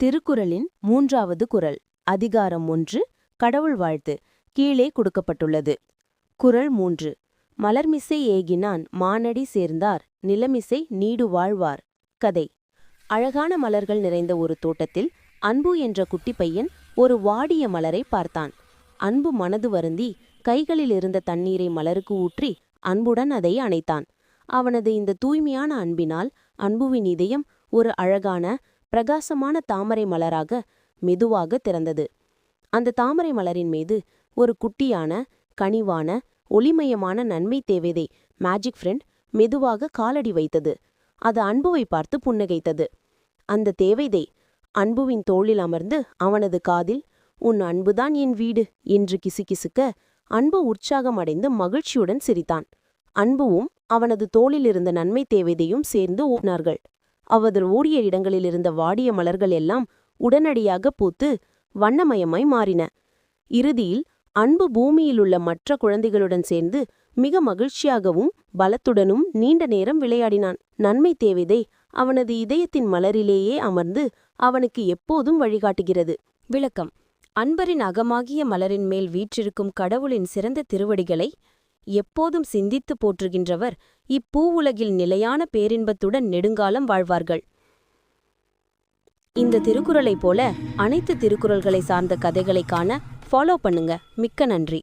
திருக்குறளின் மூன்றாவது குறள் அதிகாரம் ஒன்று கடவுள் வாழ்த்து கீழே கொடுக்கப்பட்டுள்ளது. குறள் மூன்று மலர்மிசை ஏகினான் மானடி சேர்ந்தார் நிலமிசை நீடு வாழ்வார். கதை அழகான மலர்கள் நிறைந்த ஒரு தோட்டத்தில் அன்பு என்ற குட்டி பையன் ஒரு வாடிய மலரை பார்த்தான். அன்பு மனது வருந்தி கைகளில் இருந்த தண்ணீரை மலருக்கு ஊற்றி அன்புடன் அதை அணைத்தான். அவனது இந்த தூய்மையான அன்பினால் அன்புவின் இதயம் ஒரு அழகான பிரகாசமான தாமரை மலராக மெதுவாக திறந்தது. அந்த தாமரை மலரின் மீது ஒரு குட்டியான கனிவான ஒளிமயமான நன்மை தேவைதை மேஜிக் ஃப்ரெண்ட் மெதுவாக காலடி வைத்தது. அது அன்புவை பார்த்து புன்னகைத்தது. அந்த தேவைதை அன்புவின் தோளில் அமர்ந்து அவனது காதில் உன் அன்புதான் என் வீடு என்று கிசுகிசுக்க அன்பு உற்சாகமடைந்து மகிழ்ச்சியுடன் சிரித்தான். அன்புவும் அவனது தோளில் இருந்த நன்மை தேவைதையும் சேர்ந்து ஓடினார்கள் அவதர் ஓடிய இடங்களில் இருந்த வாடிய மலர்கள் எல்லாம் உடனடியாக பூத்து வண்ணமயமாய் மாறின. இறுதியில் அன்பு பூமியிலுள்ள மற்ற குழந்தைகளுடன் சேர்ந்து மிக மகிழ்ச்சியாகவும் பலத்துடனும் நீண்ட நேரம் விளையாடினான். நன்மை தேவிதை அவனது இதயத்தின் மலரிலேயே அமர்ந்து அவனுக்கு எப்போதும் வழிகாட்டுகிறது. விளக்கம். அன்பரின் அகமாகிய மலரின் மேல் வீற்றிருக்கும் கடவுளின் சிறந்த திருவடிகளை எப்போதும் சிந்தித்து போற்றுகின்றவர் இப்பூவுலகில் நிலையான பேரின்பத்துடன் நெடுங்காலம் வாழ்வார்கள். இந்த திருக்குறளைப் போல அனைத்து திருக்குறள்களை சார்ந்த கதைகளை காண ஃபாலோ பண்ணுங்க. மிக்க நன்றி.